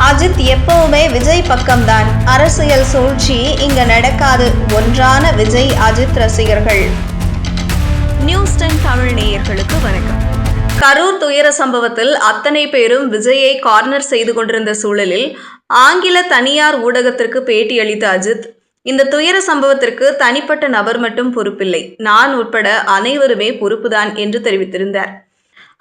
அஜித் எப்பவுமே விஜய் பக்கம்தான். அரசியல் சூழ்ச்சி இங்க நடக்காது. ஒன்றான விஜய் அஜித் ரசிகர்கள். நியூஸ் டென் தமிழ் நேயர்களுக்கு வணக்கம். கரூர் துயர சம்பவத்தில் அத்தனை பேரும் விஜயை கார்னர் செய்து கொண்டிருந்த சூழலில் ஆங்கில தனியார் ஊடகத்திற்கு பேட்டியளித்த அஜித் இந்த துயர சம்பவத்திற்கு தனிப்பட்ட நபர் மட்டும் பொறுப்பில்லை. நான் உட்பட அனைவருமே பொறுப்புதான் என்று தெரிவித்திருந்தார்.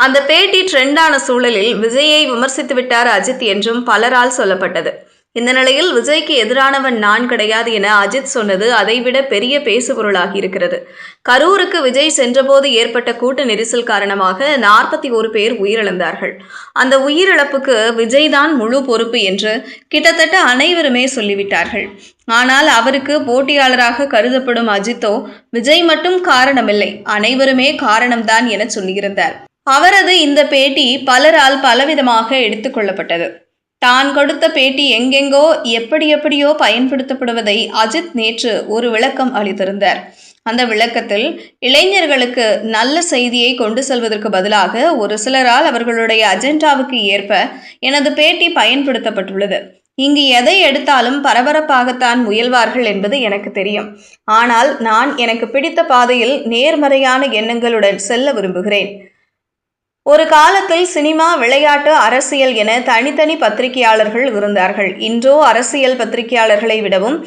அந்த பேட்டி ட்ரெண்டான சூழலில் விஜயை விமர்சித்து விட்டார் அஜித் என்றும் பலரால் சொல்லப்பட்டது. இந்த நிலையில் விஜய்க்கு எதிரானவன் நான் கிடையாது என அஜித் சொன்னது அதைவிட பெரிய பேசுபொருளாகி இருக்கிறது. கரூருக்கு விஜய் சென்றபோது ஏற்பட்ட கூட்ட நெரிசல் காரணமாக நாற்பத்தி ஒரு பேர் உயிரிழந்தார்கள். அந்த உயிரிழப்புக்கு விஜய் தான் முழு பொறுப்பு என்று கிட்டத்தட்ட அனைவருமே சொல்லிவிட்டார்கள். ஆனால் அவருக்கு போட்டியாளராக கருதப்படும் அஜித்தோ விஜய் மட்டும் காரணமில்லை அனைவருமே காரணம்தான் என சொல்லியிருந்தார். அவரது இந்த பேட்டி பலரால் பலவிதமாக எடுத்துக்கொள்ளப்பட்டது தான் கொடுத்த பேட்டி எங்கெங்கோ எப்படி எப்படியோ பயன்படுத்தப்படுவதை அஜித் நேற்று ஒரு விளக்கம் அளித்திருந்தார். அந்த விளக்கத்தில் இளைஞர்களுக்கு நல்ல செய்தியை கொண்டு செல்வதற்கு பதிலாக ஒரு சிலரால் அவர்களுடைய அஜெண்டாவுக்கு ஏற்ப எனது பேட்டி பயன்படுத்தப்பட்டுள்ளது. இங்கு எதை எடுத்தாலும் பரபரப்பாகத்தான் முயல்வார்கள் என்பது எனக்கு தெரியும். ஆனால் நான் எனக்கு பிடித்த பாதையில் நேர்மறையான எண்ணங்களுடன் செல்ல விரும்புகிறேன். ஒரு காலத்தில் சினிமா விளையாட்டு அரசியல் என தனித்தனி பத்திரிகையாளர்கள் இருந்தார்கள். இன்றோ அரசியல் பத்திரிகையாளர்களை விடவும்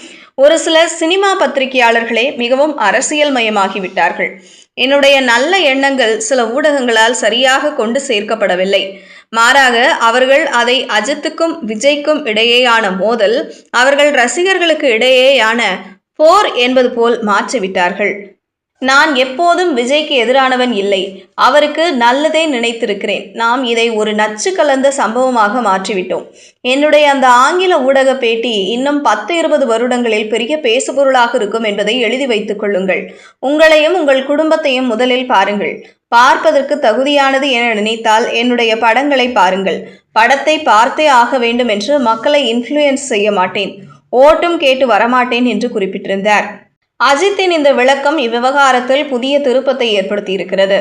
ஒரு சில சினிமா பத்திரிகையாளர்களே மிகவும் அரசியல் மயமாகிவிட்டார்கள் என்னுடைய நல்ல எண்ணங்கள் சில ஊடகங்களால் சரியாக கொண்டு சேர்க்கப்படவில்லை. மாறாக அவர்கள் அதை அஜித்துக்கும் விஜய்க்கும் இடையேயான மோதல் அவர்கள் ரசிகர்களுக்கு இடையேயான போர் என்பது போல் மாற்றிவிட்டார்கள். நான் எப்போதும் விஜய்க்கு எதிரானவன் இல்லை. அவருக்கு நல்லதே நினைத்திருக்கிறேன். நாம் இதை ஒரு நச்சு கலந்த சம்பவமாக மாற்றிவிட்டோம். என்னுடைய அந்த ஆங்கில ஊடக பேட்டி இன்னும் பத்து இருபது வருடங்களில் பெரிய பேசுபொருளாக இருக்கும் என்பதை எழுதி வைத்துக் கொள்ளுங்கள். உங்களையும் உங்கள் குடும்பத்தையும் முதலில் பாருங்கள். பார்ப்பதற்கு தகுதியானது என நினைத்தால் என்னுடைய படங்களை பாருங்கள். படத்தை பார்த்தே ஆக வேண்டும் என்று மக்களை இன்ஃப்ளூயன்ஸ் செய்ய மாட்டேன். ஓட்டும் கேட்டு வரமாட்டேன் என்று குறிப்பிட்டிருந்தார். அஜித்தின் இந்த விளக்கம் இவ்விவகாரத்தில் புதிய திருப்பத்தை ஏற்படுத்தியிருக்கிறது.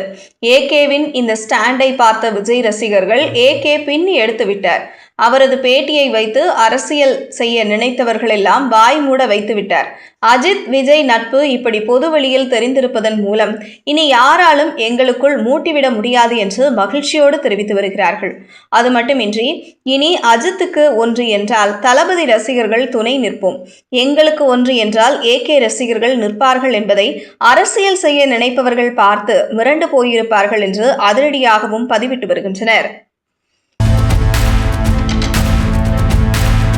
ஏகேவின் இந்த ஸ்டாண்டை பார்த்த விஜய் ரசிகர்கள் ஏகே பின் எடுத்துவிட்டார். அவரது பேட்டியை வைத்து அரசியல் செய்ய நினைத்தவர்களெல்லாம் வாய் மூட வைத்துவிட்டார். அஜித் விஜய் நட்பு இப்படி பொதுவெளியில் தெரிந்திருப்பதன் மூலம் இனி யாராலும் எங்களுக்குள் மூட்டிவிட முடியாது என்று மகிழ்ச்சியோடு தெரிவித்து வருகிறார்கள். அது மட்டுமின்றி இனி அஜித்துக்கு ஒன்று என்றால் தளபதி ரசிகர்கள் துணை நிற்போம். எங்களுக்கு ஒன்று என்றால் ஏகே ரசிகர்கள் நிற்பார்கள் என்பதை அரசியல் செய்ய நினைப்பவர்கள் பார்த்து மிரண்டு போயிருப்பார்கள் என்று அதிரடியாகவும் பதிவிட்டு வருகின்றனர்.